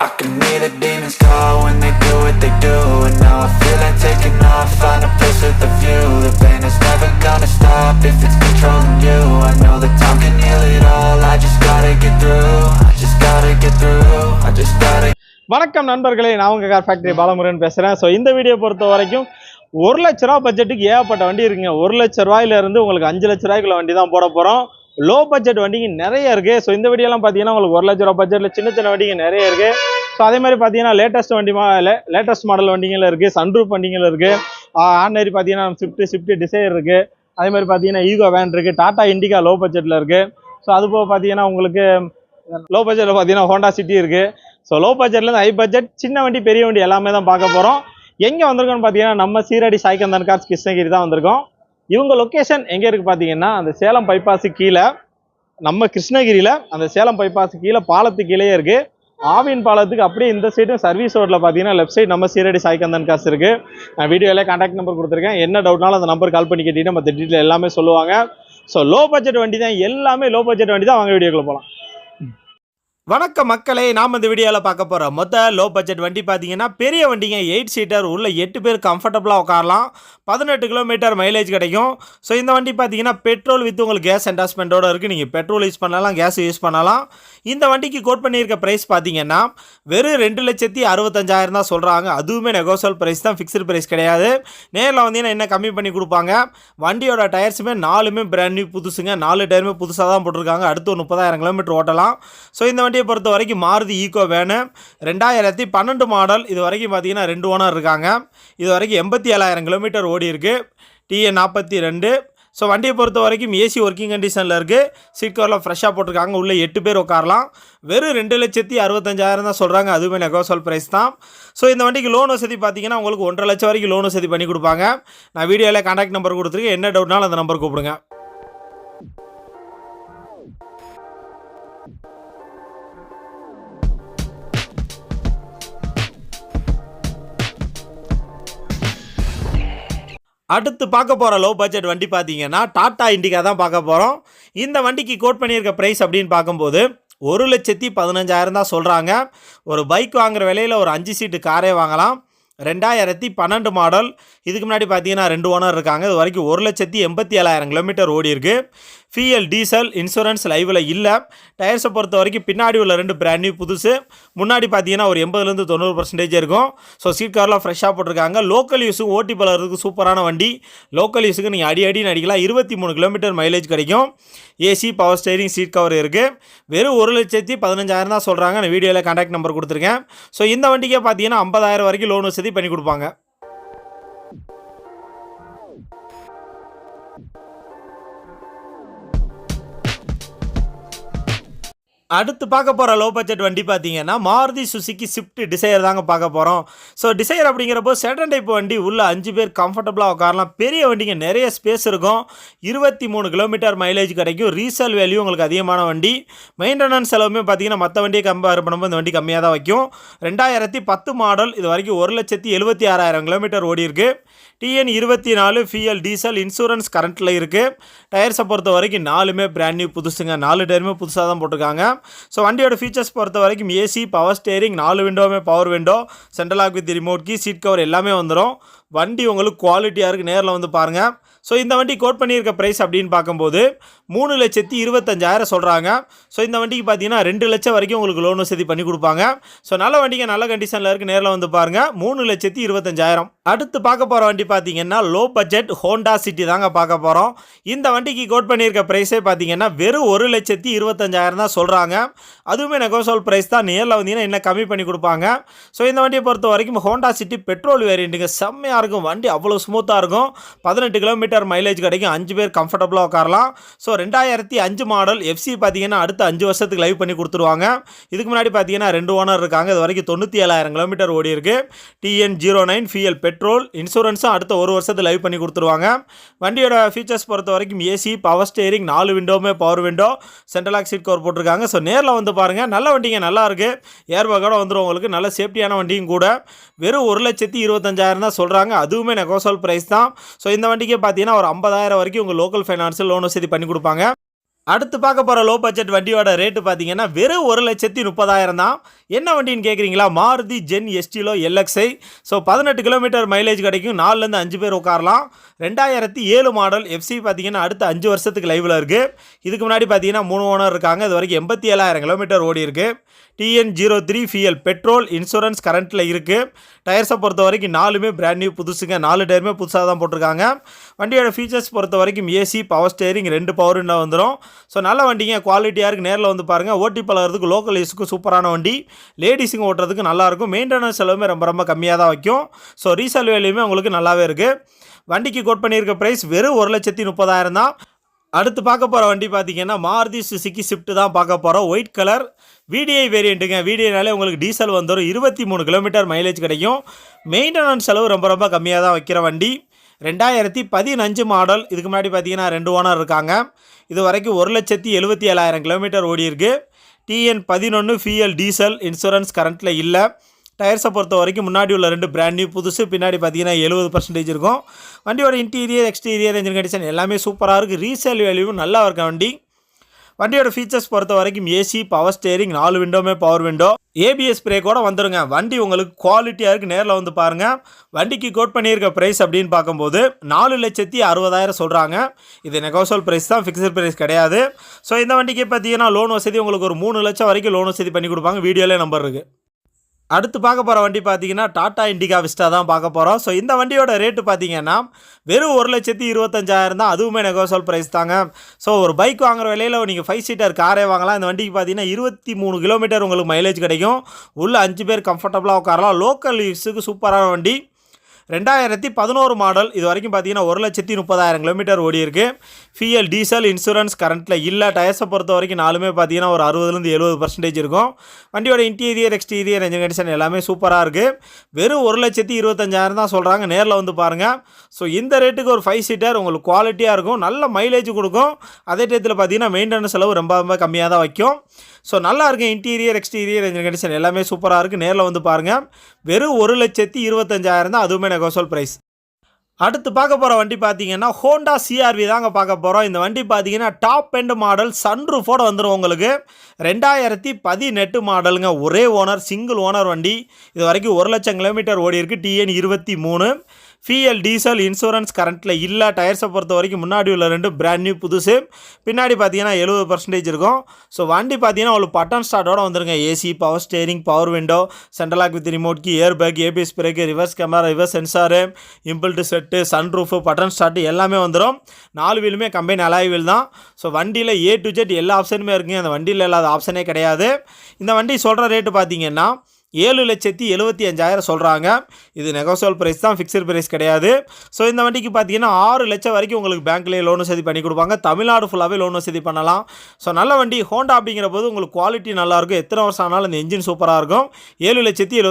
I can hear the demons call when they do what they do And now I feel like taking off, find a place with a view The pain is never gonna stop if it's controlling you I know that time can heal it all, I just gotta get through I just gotta get through, I just gotta வணக்கம் நண்பர்களே நான் உங்கள் car factory Balamurugan பேசுகிறேன் so இந்த video பொறுத்த வரைக்கும் ஒரு லட்ச ரூபா பட்ஜெட்டுக்கு ஏகப்பட்ட வண்டி இருக்குங்க ஒரு லட்ச ரூபாயிலிருந்து உங்களுக்கு அஞ்சு லட்ச ரூபாய்க்குள்ள வண்டி தான் போட போகிறோம் லோ பட்ஜெட் வண்டிங்க நிறைய இருக்குது ஸோ இந்த வீடியோலாம் பார்த்தீங்கன்னா உங்களுக்கு ஒரு லட்ச ரூபா பட்ஜெட்டில் சின்ன சின்ன வண்டிங்க நிறைய இருக்குது ஸோ அதே மாதிரி பார்த்தீங்கன்னா லேட்டஸ்ட் வண்டி மா லேட்டஸ்ட் மாடல் வண்டிங்களும் இருக்குது சன்ரூப் வண்டிங்களும் இருக்குது ஆர்டினரி பார்த்தீங்கன்னா ஸ்விஃப்ட் ஸ்விஃப்ட் டிசைர் இருக்குது அதே மாதிரி பார்த்தீங்கன்னா ஈகோ வேன் இருக்குது டாடா இண்டிகா லோ பட்ஜெட்டில் இருக்குது ஸோ அது போக பார்த்தீங்கன்னா உங்களுக்கு லோ பட்ஜெட்டில் பார்த்தீங்கன்னா ஹோண்டா சிட்டி இருக்குது ஸோ லோ பட்ஜெட்லேருந்து ஹை பட்ஜெட் சின்ன வண்டி பெரிய வண்டி எல்லாமே தான் பார்க்க போகிறோம் எங்கே வந்திருக்கோம்னு பார்த்தீங்கன்னா நம்ம சீரடி சாய்கந்தன் கார்ஸ் கிருஷ்ணகிரி தான் வந்திருக்கோம். இவங்க லொக்கேஷன் எங்கே இருக்குது பார்த்தீங்கன்னா அந்த சேலம் பைபாஸு கீழே நம்ம கிருஷ்ணகிரியில் அந்த சேலம் பைபாஸு கீழே பாலத்துக்கு கீழே இருக்குது ஆவின் பாலத்துக்கு அப்படியே இந்த சைடும் சர்வீஸ் ரோட்டில் பார்த்தீங்கன்னா லெஃப்ட் சைடு நம்ம சீரடி சாய்கந்தன் காசு இருக்குது நான் வீடியோவில் காண்டாக்ட் நம்பர் கொடுத்துருக்கேன். என்ன டவுட்னாலும் அந்த நம்பர் கால் பண்ணி கேட்டீங்கன்னா மற்ற டீட்டெயில் எல்லாமே சொல்லுவாங்க. ஸோ லோ பட்ஜெட் வண்டி தான். எல்லாமே லோ பட்ஜெட் வண்டி தான். வாங்க வீடியோக்குள்ளே போகலாம் வணக்கம் மக்களே நாம் இந்த வீடியோவில் பார்க்க போகிறோம் மொத்த லோ பட்ஜெட் வண்டி பார்த்தீங்கன்னா பெரிய வண்டிங்க எயிட் சீட்டர் உள்ள எட்டு பேர் கம்ஃபர்டபுளாக உட்காரலாம். பதினெட்டு கிலோமீட்டர் மைலேஜ் கிடைக்கும். ஸோ இந்த வண்டி பார்த்தீங்கன்னா பெட்ரோல் வித் உங்களுக்கு கேஸ் அண்டாஸ்மெண்ட்டோடு இருக்குது நீங்கள் பெட்ரோல் யூஸ் பண்ணலாம் கேஸ் யூஸ் பண்ணலாம். இந்த வண்டிக்கு கோட் பண்ணியிருக்க ப்ரைஸ் பார்த்தீங்கன்னா வெறும் ரெண்டு லட்சத்தி அறுபத்தஞ்சாயிரம் தான் சொல்கிறாங்க அதுவுமே நெகோசியல் ப்ரைஸ் தான் ஃபிக்ஸ்டு ப்ரைஸ் கிடையாது. நேரில் வந்தீங்கன்னா என்ன கம்மி பண்ணி கொடுப்பாங்க? வண்டியோட டயர்ஸுமே நாலுமே பிராண்ட் நியூ புதுசுங்க. நாலு டயருமே புதுசாக தான் போட்டிருக்காங்க. அடுத்து ஒரு முப்பதாயிரம் கிலோமீட்டர் ஓட்டலாம். ஸோ இந்த வண்டியை பொறுத்த வரைக்கும் மாருதி ஈகோ வேனு ரெண்டாயிரத்தி பன்னெண்டு மாடல் இது வரைக்கும் பார்த்தீங்கன்னா ரெண்டு ஓனர் இருக்காங்க. இது வரைக்கும் எண்பத்தி ஏழாயிரம் கிலோமீட்டர் ஓடி இருக்குது டிஎன் நாற்பத்தி ரெண்டு. ஸோ வண்டியை பொறுத்த வரைக்கும் ஏசி ஒர்க்கிங் கண்டிஷனில் இருக்குது சீட் கவரில் ஃப்ரெஷ்ஷாக போட்டிருக்காங்க. உள்ளே எட்டு பேர் உட்காரலாம். வெறும் ரெண்டு லட்சத்தி அறுபத்தஞ்சாயிரம் தான் சொல்கிறாங்க அதுவுமே நெகோசல் ப்ரைஸ் தான். ஸோ இந்த வண்டிக்கு லோன் வசதி பார்த்தீங்கன்னா உங்களுக்கு ஒன்றரை லட்சம் வரைக்கும் லோன் வசதி பண்ணி கொடுப்பாங்க. நான் வீடியோவில் கான்டாக்ட் நம்பர் கொடுத்துருக்கேன். என்ன டவுட்னாலும் அந்த நம்பர் கூப்பிடுங்க. அடுத்து பார்க்க போகிற லோ பட்ஜெட் வண்டி பார்த்தீங்கன்னா டாட்டா இண்டிகா தான் பார்க்க போகிறோம் இந்த வண்டிக்கு கோட் பண்ணியிருக்க ப்ரைஸ் அப்படின்னு பார்க்கும்போது ஒரு லட்சத்தி பதினஞ்சாயிரம் தான் சொல்கிறாங்க ஒரு பைக் வாங்குற விலையில் ஒரு அஞ்சு சீட்டு காரே வாங்கலாம். ரெண்டாயிரத்தி பன்னெண்டு மாடல் இதுக்கு முன்னாடி பார்த்தீங்கன்னா ரெண்டு ஓனர் இருக்காங்க. இது வரைக்கும் ஒரு லட்சத்தி எண்பத்தி ஏழாயிரம் கிலோமீட்டர் ஓடி இருக்குது ஃபிஎல் டீசல் இன்சூரன்ஸ் லைவில் இல்லை. டயர்ஸை பொறுத்த வரைக்கும் பின்னாடி உள்ள ரெண்டு பிராண்ட் நியூ புதுசு. முன்னாடி பார்த்தீங்கன்னா ஒரு எண்பதுலேருந்து தொண்ணூறு பர்சன்டேஜ் இருக்கும். ஸோ சீட் கவர்லாம் ஃப்ரெஷ்ஷாக போட்டிருக்காங்க. லோக்கல் யூஸுக்கு ஓட்டி பலருக்கு சூப்பரான வண்டி. லோக்கல் யூஸுக்கு நீங்கள் அடி அடி அடிக்கலாம் இருபத்தி மூணு கிலோமீட்டர் மைலேஜ் கிடைக்கும். AC power steering seat cover இருக்குது வெறும் ஒரு லட்சத்தி பதினஞ்சாயிரம் தான் சொல்கிறாங்க நான் வீடியோவில் கான்டாக்ட் நம்பர் கொடுத்துருக்கேன். ஸோ இந்த வண்டிக்கே பார்த்தீங்கன்னா ஐம்பதாயிரம் வரைக்கும் லோன் வசதி பண்ணி கொடுப்பாங்க. அடுத்து பார்க்க போகிற லோ பட்ஜெட் வண்டி பார்த்தீங்கன்னா மாருதி சுசுக்கி ஸ்விஃப்ட் டிசைர் தாங்க பார்க்க போகிறோம் ஸோ டிசைர் அப்படிங்கிறப்போ செகண்ட் டைப் வண்டி உள்ள அஞ்சு பேர் கம்ஃபர்டபுளாக உட்காரலாம். பெரிய வண்டிங்க நிறைய ஸ்பேஸ் இருக்கும். இருபத்தி மூணு கிலோமீட்டர் மைலேஜ் கிடைக்கும். ரீசேல் வேல்யூ உங்களுக்கு அதிகமான வண்டி. மெயின்டெனன்ஸ் செலவுமே பார்த்தீங்கன்னா மற்ற வண்டியை கம்பேர் பண்ணும்போது இந்த வண்டி கம்மியாக தான் வைக்கும். ரெண்டாயிரத்தி பத்து மாடல் இது வரைக்கும் ஒரு லட்சத்தி எழுபத்தி ஆறாயிரம் கிலோமீட்டர் ஓடி இருக்குது டிஎன் இருபத்தி நாலு ஃபிஎல் டீசல் இன்சூரன்ஸ் கரண்ட்டில் இருக்குது டயர்ஸை பொறுத்த வரைக்கும் நாலுமே பிராண்ட் நியூ புதுசுங்க. நாலு டயருமே புதுசாக தான் போட்டிருக்காங்க. ஸோ வண்டியோட ஃபீச்சர்ஸ் பொறுத்த வரைக்கும் ஏசி பவர் ஸ்டேரிங் நாலு விண்டோவுமே power window central lock with remote key seat cover எல்லாமே வந்துடும் வண்டி உங்களுக்கு குவாலிட்டியாக இருக்குது நேரில் வந்து பாருங்கள் ஸோ இந்த வண்டி கோட் பண்ணியிருக்க ப்ரைஸ் அப்படின்னு பார்க்கும்போது மூணு லட்சத்தி இருபத்தஞ்சாயிரம் சொல்கிறாங்க ஸோ இந்த வண்டிக்கு பார்த்தீங்கன்னா ரெண்டு லட்சம் வரைக்கும் உங்களுக்கு லோன் வசதி பண்ணி கொடுப்பாங்க. ஸோ நல்ல வண்டிங்க நல்ல கண்டிஷனில் இருக்குது நேரில் வந்து பாருங்கள் மூணு லட்சத்தி இருபத்தஞ்சாயிரம். அடுத்து பார்க்க போகிற வண்டி பார்த்தீங்கன்னா லோ பட்ஜெட் ஹோண்டா சிட்டி தாங்க பார்க்க போகிறோம் இந்த வண்டிக்கு கோட் பண்ணியிருக்க ப்ரைஸே பார்த்தீங்கன்னா வெறும் ஒரு லட்சத்தி இருபத்தஞ்சாயிரம் தான் சொல்கிறாங்க அதுவுமே நெகோசோல் ப்ரைஸ் தான். நேரில் வந்தீங்கன்னா என்ன கம்மி பண்ணி கொடுப்பாங்க. ஸோ இந்த வண்டியை பொறுத்த வரைக்கும் ஹோண்டா சிட்டி பெட்ரோல் வேரியண்ட்டுங்க செம்மையாக இருக்கும். வண்டி அவ்வளோ ஸ்மூத்தாக இருக்கும். பதினெட்டு கிலோமீட்டர் மைலேஜ் கிடைக்கும். அஞ்சு பேர் கம்ஃபர்டபுளாக உட்காரலாம். ஸோ ரெண்டாயிரத்தி அஞ்சு மாடல் எஃப்சி பார்த்தீங்கன்னா அடுத்த அஞ்சு வருஷத்துக்கு லைவ் பண்ணி கொடுத்துருவாங்க. இதுக்கு முன்னாடி பார்த்தீங்கன்னா ரெண்டு ஓனர் இருக்காங்க. இது வரைக்கும் தொண்ணூற்றி ஏழாயிரம் கிலோமீட்டர் ஓடி இருக்கு TN zero nine F L petrol petrol இன்சூரன்ஸும் அடுத்த ஒரு வருஷத்தை லைவ் பண்ணி கொடுத்துருவாங்க. வண்டியோட ஃபீச்சர்ஸ் பொறுத்த வரைக்கும் ஏசி பவர் ஸ்டேரிங் நாலு விண்டோவுமே power window central seat cover போட்டிருக்காங்க. ஸோ நேரில் வந்து பாருங்கள் நல்ல வண்டிங்க நல்லாயிருக்கு ஏர்பேக்கோட வந்துடும் உங்களுக்கு நல்ல சேஃப்டியான வண்டியும் கூட. வெறும் ஒரு லட்சத்தி இருபத்தஞ்சாயிரம் தான் சொல்கிறாங்க அதுவுமே நெகோசல் ப்ரைஸ் தான். ஸோ இந்த வண்டிக்கே பார்த்தீங்கன்னா ஒரு ஐம்பதாயிரம் வரைக்கும் உங்கள் லோக்கல் ஃபைனான்ஸில் லோன் வசதி பண்ணி கொடுப்பாங்க. அடுத்து பார்க்க போகிற லோ பட்ஜெட் வண்டியோட ரேட்டு பார்த்தீங்கன்னா வெறும் ஒரு லட்சத்தி முப்பதாயிரம் தான். என்ன வண்டின்னு கேட்குறீங்களா Maruti Zen Estilo LXI so பதினெட்டு கிலோமீட்டர் மைலேஜ் கிடைக்கும். நாலுலேருந்து அஞ்சு பேர் உட்காரலாம். ரெண்டாயிரத்தி ஏழு மாடல் எஃப்சி பார்த்தீங்கன்னா அடுத்த அஞ்சு வருஷத்துக்கு லைவில் இருக்குது இதுக்கு முன்னாடி பார்த்தீங்கன்னா மூணு ஓனர் இருக்காங்க. இது வரைக்கும் எண்பத்தி ஏழாயிரம் கிலோமீட்டர் ஓடி இருக்குது TN zero three F L petrol insurance கரண்ட்டில் இருக்குது டயர்ஸை பொறுத்த வரைக்கும் நாலுமே பிராண்ட் நியூ புதுசுங்க. நாலு டயருமே புதுசாக தான் போட்டிருக்காங்க. வண்டியோட ஃபீச்சர்ஸ் பொறுத்த வரைக்கும் ஏசி பவர் ஸ்டேரிங் ரெண்டு பவர் விண்டோ வந்துடும் ஸோ நல்ல வண்டிங்க குவாலிட்டியாக இருக்குது நேரில் வந்து பாருங்கள் ஓட்டி பழகிறதுக்கு லோக்கல் யூஸுக்கு சூப்பரான வண்டி. லேடிஸுங்க ஓட்டுறதுக்கு நல்லாயிருக்கும் மெயின்டெனன்ஸ் செலவுமே ரொம்ப ரொம்ப கம்மியாக தான் வைக்கும். ஸோ ரீசேல் வேலையுமே உங்களுக்கு நல்லாவே இருக்குது வண்டிக்கு கோட் பண்ணியிருக்க ப்ரைஸ் வெறும் ஒரு லட்சத்தி முப்பதாயிரம் தான். அடுத்து பார்க்க போகிற வண்டி பார்த்தீங்கன்னா மாருதி சுசுக்கி ஸ்விஃப்ட் தான் பார்க்க போகிறோம் ஒயிட் கலர் விடிஐ வேரியண்ட்டுங்க விடிஐனாலே உங்களுக்கு டீசல் வந்துடும் இருபத்தி மூணு கிலோமீட்டர் மைலேஜ் கிடைக்கும். மெயின்டெனன்ஸ் செலவு ரொம்ப ரொம்ப கம்மியாக தான் வைக்கிற வண்டி. ரெண்டாயிரத்தி பதினஞ்சு மாடல். இதுக்கு முன்னாடி பார்த்தீங்கன்னா ரெண்டு ஓனர் இருக்காங்க. இது வரைக்கும் ஒரு லட்சத்தி எழுபத்தி ஏழாயிரம் கிலோமீட்டர் ஓடிருக்கு டிஎன் பதினொன்று ஃபிஎல் டீசல் இன்சூரன்ஸ் கரண்ட்டில் இல்லை. டயர்ஸை பொறுத்த வரைக்கும் முன்னாடி உள்ள ரெண்டு பிராண்ட் நியூ புதுசு பின்னாடி பார்த்தீங்கன்னா எழுபது பர்சன்டேஜ் இருக்கும். வண்டியோட இன்டீரியர் எக்ஸ்டீரியர் இன்ஜின் கண்டிஷன் எல்லாமே சூப்பராக இருக்குது ரீசேல் வேல்யூவும் நல்லா இருக்க வண்டி? வண்டியோட ஃபீச்சர்ஸ் பொறுத்த வரைக்கும் ஏசி பவர் ஸ்டேரிங் நாலு விண்டோமே பவர் விண்டோ ஏபிஎஸ் பிரேக்கோட வந்துடுங்க வண்டி உங்களுக்கு குவாலிட்டியாக இருக்குது நேரில் வந்து பாருங்கள் வண்டிக்கு கோட் பண்ணியிருக்க ப்ரைஸ் அப்படின்னு பார்க்கும்போது நாலு லட்சத்தி அறுபதாயிரம் சொல்கிறாங்க இது நெகோசல் ப்ரைஸ் தான். ஃபிக்ஸட் ப்ரைஸ் கிடையாது. ஸோ இந்த வண்டிக்கு பார்த்தீங்கன்னா லோன் வசதி உங்களுக்கு ஒரு மூணு லட்சம் வரைக்கும் லோன் வசதி பண்ணி கொடுப்பாங்க. வீடியோலே நம்பர் இருக்குது அடுத்து பார்க்க போகிற வண்டி பார்த்தீங்கன்னா டாடா இண்டிகா விஸ்டா தான் பார்க்க போகிறோம் ஸோ இந்த வண்டியோட ரேட்டு பார்த்தீங்கன்னா வெறும் ஒரு லட்சத்தி இருபத்தஞ்சாயிரம் தான். அதுவுமே நெகோசல் ப்ரைஸ் தாங்க. ஸோ ஒரு பைக் வாங்குற விலையில் நீங்கள் ஃபைவ் சீட்டர் காரே வாங்கலாம். இந்த வண்டிக்கு பார்த்தீங்கன்னா இருபத்தி மூணு கிலோமீட்டர் உங்களுக்கு மைலேஜ் கிடைக்கும். உள்ள அஞ்சு பேர் கம்ஃபர்டபுளாக உட்காரலாம். லோக்கல் யூஸுக்கு சூப்பரான வண்டி. ரெண்டாயிரத்தி பதினோரு மாடல் இது வரைக்கும் பார்த்தீங்கன்னா ஒரு லட்சத்தி முப்பதாயிரம் கிலோமீட்டர் ஓடி இருக்கு ஃபியல் டீசல் இன்சூரன்ஸ் கரண்ட்டில் இல்லை டயர்ஸை பொறுத்த வரைக்கும் நாலுமே பார்த்தீங்கன்னா ஒரு அறுபதுலேருந்து எழுபது பர்சன்டேஜ் இருக்கும். வண்டியோட இன்டீரியர் எக்ஸ்டீரியர் என்ஜின் கண்டிஷன் எல்லாமே சூப்பராக இருக்குது வெறும் ஒரு லட்சத்தி இருபத்தஞ்சாயிரம் தான் சொல்கிறாங்க நேரில் வந்து பாருங்கள் ஸோ இந்த ரேட்டுக்கு ஒரு ஃபைவ் சீட்டர் உங்களுக்கு குவாலிட்டியாக இருக்கும். நல்ல மைலேஜ் கொடுக்கும். அதே டயத்தில் பார்த்தீங்கன்னா மெயின்டெனன்ஸ் செலவு ரொம்ப ரொம்ப கம்மியாக தான் வைக்கும். ஸோ நல்லா இருக்குது இன்டீரியர் எக்ஸ்டீரியர் இன்ஜின் கண்டிஷன் எல்லாமே சூப்பராக இருக்குது நேரில் வந்து பாருங்கள் வெறும் ஒரு லட்சத்தி இருபத்தஞ்சாயிரம் தான் அதுவுமே நெகோசோல் ப்ரைஸ் அடுத்து பார்க்க போகிற வண்டி பார்த்தீங்கன்னா ஹோண்டா சிஆர்வி தாங்க பார்க்க போகிறோம் இந்த வண்டி பார்த்தீங்கன்னா டாப் எண்ட் மாடல் சன்ரூஃபோட வந்துடும் உங்களுக்கு. ரெண்டாயிரத்தி பதினெட்டு மாடலுங்க ஒரே ஓனர் சிங்கிள் ஓனர் வண்டி. இது வரைக்கும் ஒரு லட்சம் கிலோமீட்டர் ஓடி இருக்குது டிஎன் இருபத்தி மூணு. ஃபிஎல் டீசல் இன்சூரன்ஸ் கரண்ட்டில் இல்லை. டயர்ஸை பொறுத்த வரைக்கும் முன்னாடி உள்ள ரெண்டு பிராண்ட் நியூ புதுசு. பின்னாடி பார்த்தீங்கன்னா எழுபது பர்சன்டேஜ் இருக்கும். ஸோ வண்டி பார்த்தீங்கன்னா உங்களுக்கு பட்டன் ஸ்டார்ட்டோட வந்துருங்க. AC power steering power window central lock with remote key airbag ABS brake reverse camera reverse sensor inbuilt set sunroof button start எல்லாமே வந்துடும் நாலு வீலுமே கம்பெனி அலாய் வீல் தான். ஸோ வண்டியில் ஏ டு ஜெட் எல்லா ஆப்ஷனுமே இருக்குங்க. அந்த வண்டியில் இல்லாத ஆப்ஷனே கிடையாது. இந்த வண்டி சொல்கிற ரேட்டு பார்த்தீங்கன்னா ஏழு லட்சத்தி எழுபத்தி அஞ்சாயிரம் சொல்கிறாங்க இது நெகோசியல் ப்ரைஸ் தான் ஃபிக்ஸட் ப்ரைஸ் கிடையாது. ஸோ இந்த வண்டிக்கு பார்த்தீங்கன்னா ஆறு லட்சம் வரைக்கும் உங்களுக்கு பேங்க்லேயே லோன் வசதி பண்ணி கொடுப்பாங்க. தமிழ்நாடு ஃபுல்லாகவே லோன் வசதி பண்ணலாம். ஸோ நல்ல வண்டி ஹோண்டா அப்படிங்கிற போது உங்களுக்கு குவாலிட்டி நல்லாயிருக்கும் எத்தனை வருஷம் ஆனாலும் இந்த இன்ஜின் சூப்பராக இருக்கும். ஏழு லட்சத்தி எழுபத்தி